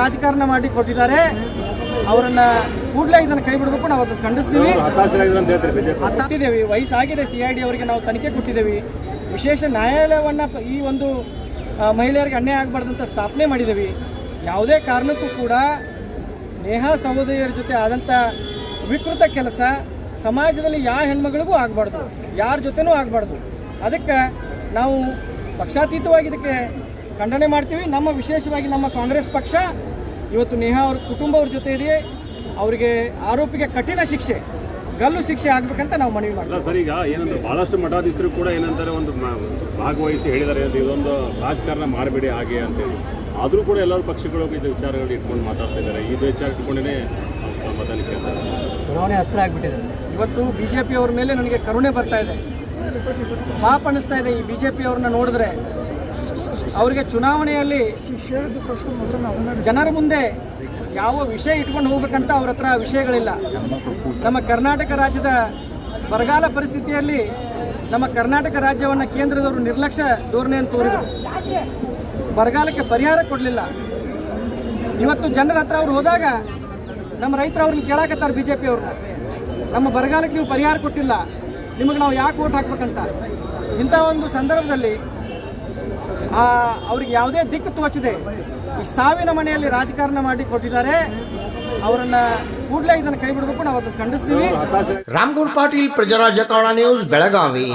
ರಾಜಕಾರಣ ಮಾಡಿ ಕೊಟ್ಟಿದ್ದಾರೆ. ಅವರನ್ನ ಕೂಡಲೇ ಇದನ್ನು ಕೈ ಬಿಡಬೇಕು ನಾವು ಅದನ್ನು ಖಂಡಿಸ್ತೀವಿ ಹತ್ತಿದ್ದೇವೆ. ವಯಸ್ಸಾಗಿದೆ ಸಿ ಐ ಡಿ ಅವರಿಗೆ ನಾವು ತನಿಖೆ ಕೊಟ್ಟಿದ್ದೇವೆ. ವಿಶೇಷ ನ್ಯಾಯಾಲಯವನ್ನು ಈ ಒಂದು ಮಹಿಳೆಯರಿಗೆ ಅನ್ಯಾಯ ಆಗಬಾರ್ದಂತ ಸ್ಥಾಪನೆ ಮಾಡಿದ್ದೇವೆ. ಯಾವುದೇ ಕಾರಣಕ್ಕೂ ಕೂಡ ನೇಹಾ ಸಹೋದರಿಯರ ಜೊತೆ ಆದಂಥ ವಿಕೃತ ಕೆಲಸ ಸಮಾಜದಲ್ಲಿ ಯಾವ ಹೆಣ್ಮಗಳಿಗೂ ಆಗಬಾರ್ದು ಯಾರ ಜೊತೆನೂ ಆಗಬಾರ್ದು. ಅದಕ್ಕೆ ನಾವು ಪಕ್ಷಾತೀತವಾಗಿ ಇದಕ್ಕೆ ಖಂಡನೆ ಮಾಡ್ತೀವಿ. ನಮ್ಮ ವಿಶೇಷವಾಗಿ ನಮ್ಮ ಕಾಂಗ್ರೆಸ್ ಪಕ್ಷ ಇವತ್ತು ನೇಹಾ ಅವ್ರ ಕುಟುಂಬ ಅವ್ರ ಜೊತೆ ಇದೆಯೇ ಅವರಿಗೆ ಆರೋಪಿಗೆ ಕಠಿಣ ಶಿಕ್ಷೆ ಗಲ್ಲು ಶಿಕ್ಷೆ ಆಗ್ಬೇಕಂತ ನಾವು ಮನವಿ ಮಾಡ್ತೀವಿ. ಸರ್ ಈಗ ಏನಂದ್ರೆ ಬಹಳಷ್ಟು ಮಠಾಧೀಶರು ಕೂಡ ಏನಂತಾರೆ ಒಂದು ಭಾಗವಹಿಸಿ ಹೇಳಿದ್ದಾರೆ. ಅಂತ ಇದೊಂದು ರಾಜಕಾರಣ ಮಾಡಬೇಡಿ ಹಾಗೆ ಅಂತೇಳಿ. ಆದರೂ ಕೂಡ ಎಲ್ಲರೂ ಪಕ್ಷಗಳು ಇದು ವಿಚಾರಗಳು ಇಟ್ಕೊಂಡು ಮಾತಾಡ್ತಾ ಇದ್ದಾರೆ. ಈ ವಿಚಾರ ಇಟ್ಕೊಂಡೇ ಚುನಾವಣೆ ಅಸ್ತ್ರ ಆಗ್ಬಿಟ್ಟಿದೆ. ಇವತ್ತು ಬಿ ಜೆ ಪಿ ಅವ್ರ ಮೇಲೆ ನನಗೆ ಕರುಣೆ ಬರ್ತಾ ಇದೆ. ಪಾಪ ಅನಿಸ್ತಾ ಇದೆ ಈ ಬಿ ಜೆ ಪಿ ಅವ್ರನ್ನ ನೋಡಿದ್ರೆ. ಅವರಿಗೆ ಚುನಾವಣೆಯಲ್ಲಿ ಜನರ ಮುಂದೆ ಯಾವ ವಿಷಯ ಇಟ್ಕೊಂಡು ಹೋಗ್ಬೇಕಂತ ಅವ್ರ ಹತ್ರ ವಿಷಯಗಳಿಲ್ಲ. ನಮ್ಮ ಕರ್ನಾಟಕ ರಾಜ್ಯದ ಬರಗಾಲ ಪರಿಸ್ಥಿತಿಯಲ್ಲಿ ನಮ್ಮ ಕರ್ನಾಟಕ ರಾಜ್ಯವನ್ನು ಕೇಂದ್ರದವರು ನಿರ್ಲಕ್ಷ್ಯ ಧೋರಣೆಯನ್ನು ತೋರಿದರು. ಬರಗಾಲಕ್ಕೆ ಪರಿಹಾರ ಕೊಡಲಿಲ್ಲ. ಇವತ್ತು ಜನರ ಹತ್ರ ಅವ್ರು ಹೋದಾಗ ನಮ್ಮ ರೈತರು ಅವ್ರನ್ನ ಕೇಳಾಕತ್ತಾರೆ ಬಿ ಜೆ ನಮ್ಮ ಬರಗಾಲಕ್ಕೆ ನೀವು ಪರಿಹಾರ ಕೊಟ್ಟಿಲ್ಲ. ನಿಮಗೆ ನಾವು ಯಾಕೆ ಓಟ್ ಹಾಕ್ಬೇಕಂತ? ಇಂಥ ಒಂದು ಸಂದರ್ಭದಲ್ಲಿ ಅವ್ರಿಗೆ ಯಾವುದೇ ದಿಕ್ಕು ತೋಚದೆ. ಈ ಸಾವಿನ ಮನೆಯಲ್ಲಿ ರಾಜಕಾರಣ ಮಾಡಿ ಕೊಟ್ಟಿದ್ದಾರೆ. ಅವರನ್ನ ಕೂಡಲೇ ಇದನ್ನು ಕೈ ಬಿಡಬೇಕು. ನಾವು ಅದನ್ನು ಖಂಡಿಸ್ತೀವಿ. ರಾಮ್ಗೌಡ್ ಪಾಟೀಲ್ ಪ್ರಜಾರಾಜ್ಯ ಕನ್ನಡ ನ್ಯೂಸ್, ಬೆಳಗಾವಿ.